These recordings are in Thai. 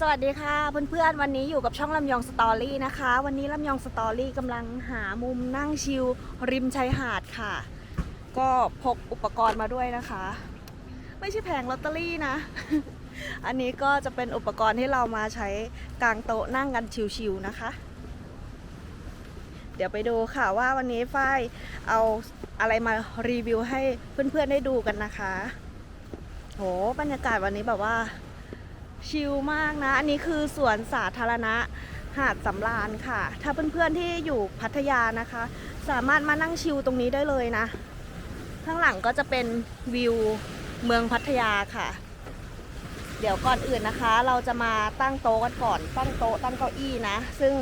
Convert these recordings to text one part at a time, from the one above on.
สวัสดีค่ะเพื่อนๆวันนี้อยู่กับช่องลำยองสตอรี่นะคะ วันนี้ลำยองสตอรี่กำลังหามุมนั่งชิลริมชายหาดค่ะ ก็พกอุปกรณ์มาด้วยนะคะ ไม่ใช่แผงลอตเตอรี่นะ อันนี้ก็จะเป็นอุปกรณ์ที่เรามาใช้กลางโต๊ะนั่งกันชิลๆนะคะ เดี๋ยวไปดูค่ะว่าวันนี้ฝ้ายเอาอะไรมารีวิวให้เพื่อนๆได้ดูกันนะคะ โหบรรยากาศวันนี้แบบว่า ชิลมากนะ อันนี้คือสวนสาธารณะหาดสำราญค่ะ ถ้าเพื่อนๆที่อยู่พัทยานะคะ สามารถมานั่งชิลตรงนี้ได้เลยนะ ข้างหลังก็จะเป็นวิวเมืองพัทยาค่ะ เดี๋ยวก่อนอื่นนะคะ เราจะมาตั้งโต๊ะกันก่อน ตั้งโต๊ะตั้งเก้าอี้นะ ซึ่ง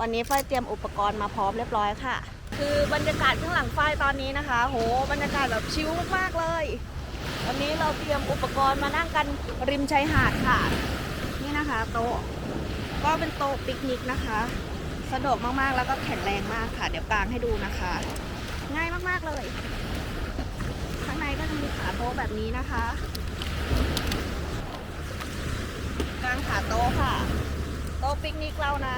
วันนี้ฝ้ายเตรียมอุปกรณ์มาพร้อมเรียบร้อยค่ะ คือบรรยากาศข้างหลังฝ้ายตอนนี้นะคะ โห บรรยากาศแบบชิลมากๆเลย วันนี้เราเตรียมอุปกรณ์มานั่งกันริมชายหาดค่ะ นี่นะคะโต๊ะก็เป็นโต๊ะปิกนิกนะคะ สะดวกมากๆแล้วก็แข็งแรงมากค่ะ เดี๋ยวกางให้ดูนะคะ ง่ายมากๆเลย ข้างในก็จะมีขาโต๊ะแบบนี้นะคะกางขาโต๊ะค่ะ โต๊ะปิกนิกเรานะ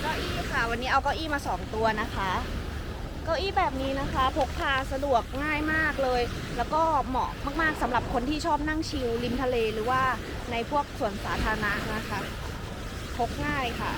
เก้าอี้ ค่ะวันนี้เอาเก้าอี้มาสองตัวนะคะ เก้าอี้แบบนี้นะคะ พกพาสะดวกง่ายมากเลย แล้วก็เหมาะมากๆสำหรับคนที่ชอบนั่งชิลริมทะเลหรือว่าในพวกสวนสาธารณะนะคะ พกง่ายค่ะ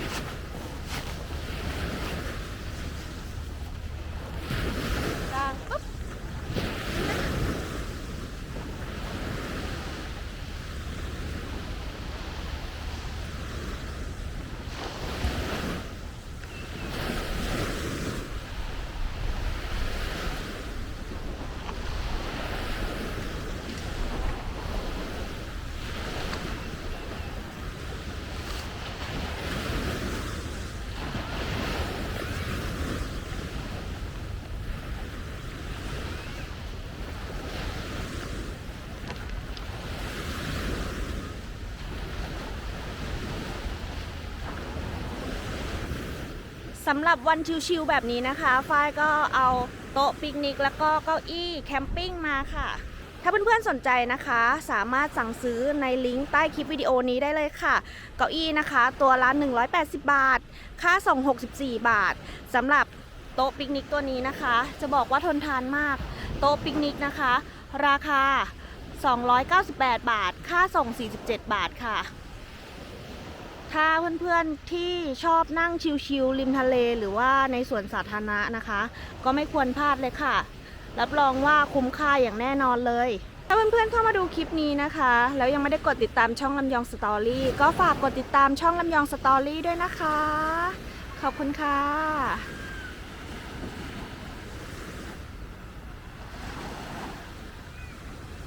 สำหรับวันชิลๆแบบนี้นะคะฝ้ายก็เอาโต๊ะปิกนิกแล้วก็เก้าอี้แคมปิ้งมาค่ะ ถ้าเพื่อนๆสนใจนะคะ สามารถสั่งซื้อในลิงก์ใต้คลิปวิดีโอนี้ได้เลยค่ะ เก้าอี้นะคะ ตัวละ 180 บาท ค่าส่ง 64 บาทสำหรับโต๊ะปิกนิกตัวนี้นะคะ จะบอกว่าทนทานมาก โต๊ะปิกนิกนะคะ ราคา 298 บาท ค่าส่ง 47 บาทค่ะ ถ้าเพื่อนๆที่ชอบนั่งชิลๆริมทะเลหรือว่าในสวนสาธารณะนะคะ ก็ไม่ควรพลาดเลยค่ะ รับรองว่าคุ้มค่าอย่างแน่นอนเลย ถ้าเพื่อนๆเข้ามาดูคลิปนี้นะคะ แล้วยังไม่ได้กดติดตามช่องลำยองสตอรี่ก็ฝากกดติดตามช่องลำยองสตอรี่ด้วยนะคะ ขอบคุณค่ะ